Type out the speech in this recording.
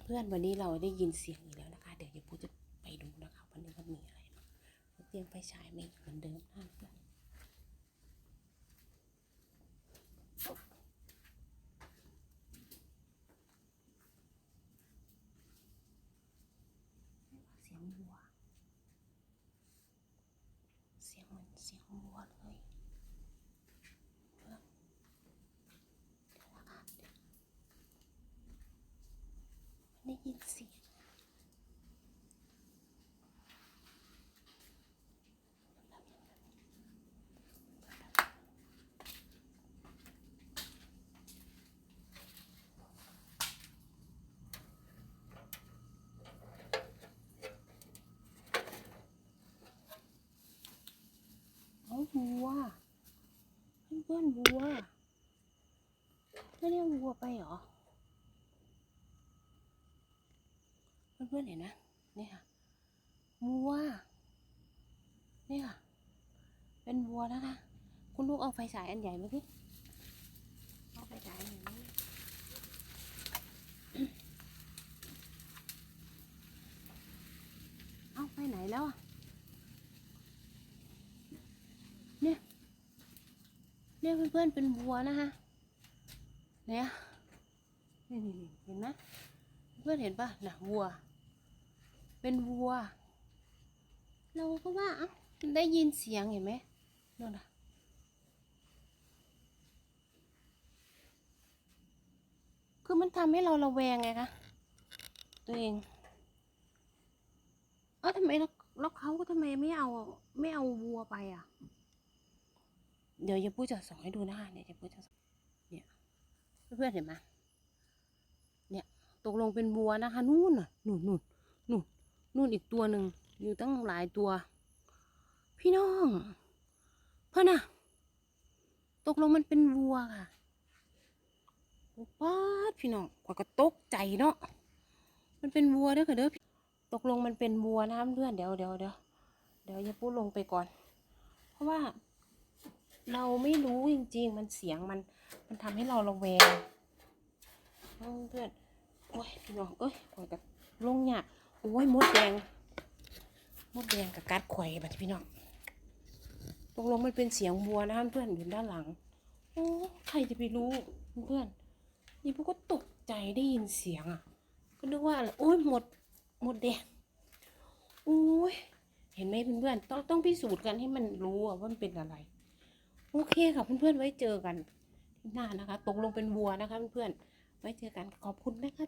เพื่อนๆวันนี้เราได้ยินเสียงอีกแล้วนะคะ เดี๋ยวเดี๋ยวพูจะไปดูนะคะวันนี้มันมีอะไรบ้าเตรียมไฟฉายไม่เหมือนเดิมนะเพื่อนเสียงวัว เสียงเหมือนเสียงวัวเลยเพื่อนเดี๋ยวนะคะเดี๋ยวมัน ได้ยินเสียงวัวเพื่อนวัวไม่ได้เอาวัวไปหรอ เพื่อนๆเห็นนะนี่ค่ะวัวนี่ค่ะ เป็นวัวนะคะ คุณลูกเอาไฟฉายอันใหญ่มาสิเอาไฟฉายอันใหญ่เอาไปไหนแล้วอะเนี่ยเพื่อนๆเป็นวัวนะคะเนี่ยนี่นี่นี่เห็นไหมเพื่อนเห็นปะน่ะวัว เป็นวัว เราก็ว่าเอ้าได้ยินเสียงเห็นไหมนั่นน่ะคือมันทำให้เราระแวงไงคะตัวเองเออทำไมแล้วแล้วเขาก็ทำไมไม่เอาไม่เอาวัวไปอะ เดี๋ยวยายปุ้ยจะส่องให้ดูนะคะเนี่ยยายปุ้ยจะส่องเนี่ยเพื่อนๆเห็นไหมเนี่ยตกลงเป็นวัวนะคะนู่นน่ะนู่นนู่น นู่นอีกตัวหนึ่งอยู่ตั้งหลายตัว พี่น้องเพื่อน่ะตกลงมันเป็นวัวค่ะโอ้ป้าพี่น้องกว่าก็ตกใจเนาะมันเป็นวัวเด้อค่ะเด้อตกลงมันเป็นวัวนะเพื่อนเดี๋ยวเดี๋ยวเดี๋ยวเดี๋ยวอย่ายปุ้ยลงไปก่อน เพราะว่า เราไม่รู้จริง ๆ มันเสียงมัน มันทำให้เราระแวงเพื่อนโอ้ยพี่น้องเอ้ยข่อยกับลงเนี่ยาก โอ้ยมดแดงมดแดงกับกัดข่อยบัดพี่น้องตกลงมันเป็นเสียงวัวนะเพื่อนอยู่ด้านหลัง โอ้ใครจะไปรู้เพื่อนนี่พวกก็ตกใจได้ยินเสียงอะ ก็นึกว่าโอ้ยหมดหมดแดงโอ้ยเห็นไหมเพื่อนๆต้องต้องพิสูจน์กันให้มันรู้ว่ามันเป็นอะไร โอเคค่ะเพื่อนๆไว้เจอกันที่หน้านะคะ ตกลงเป็นวัวนะคะเพื่อนๆไว้เจอกันขอบคุณนะคะ